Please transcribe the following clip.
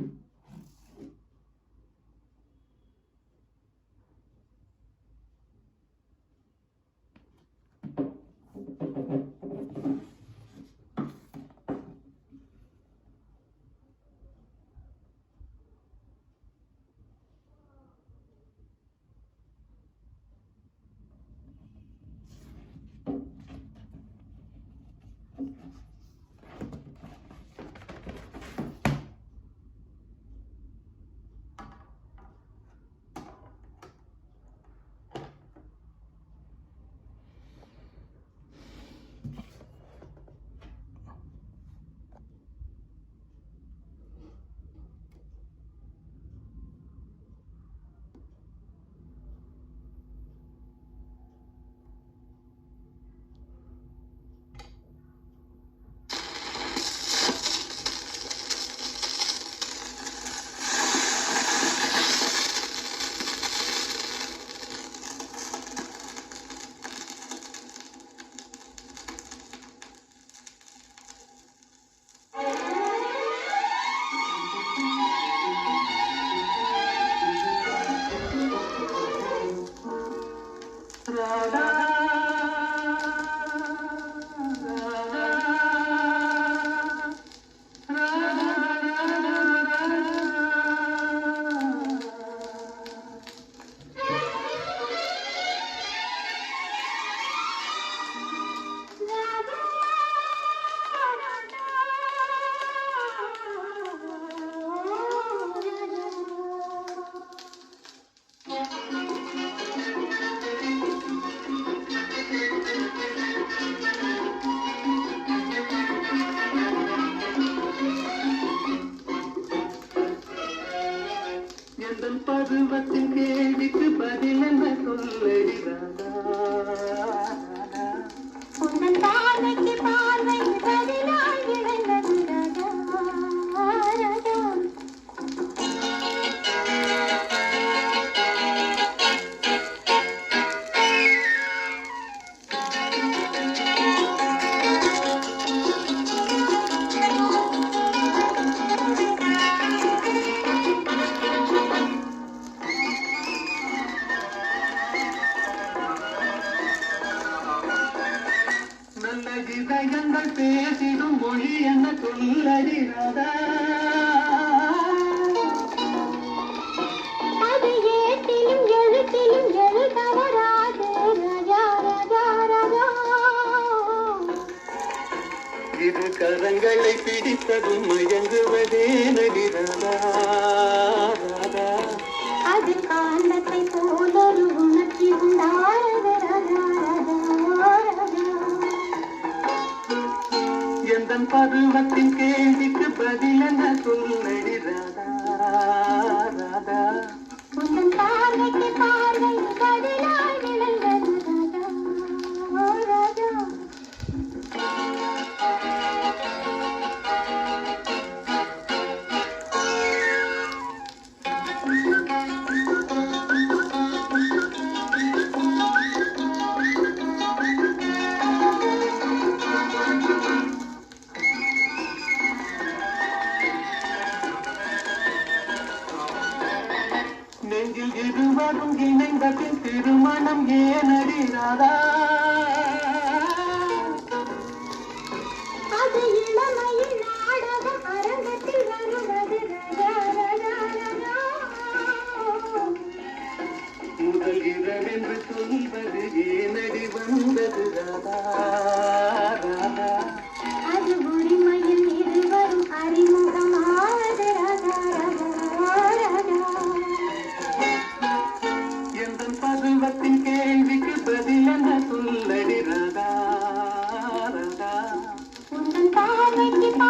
Mm-hmm. பருவத்தின் கேள்விக்கு பதில் என்ன இதயங்கள் பேசிடும் மொழி என்ன ராஜா. இரு கரங்களை பிடித்ததும் மயங்குவதே நடி ராதா ராதா. அது காந்தத்தை போலொரு தன் பருவத்தின் கேள்விக்கு பதில் என்ன சொல்லடி ராதா நெஞ்சில் இருவரும் இணைந்ததில் திருமணம் ஏனடி ராதா? அது இளமையில் like it.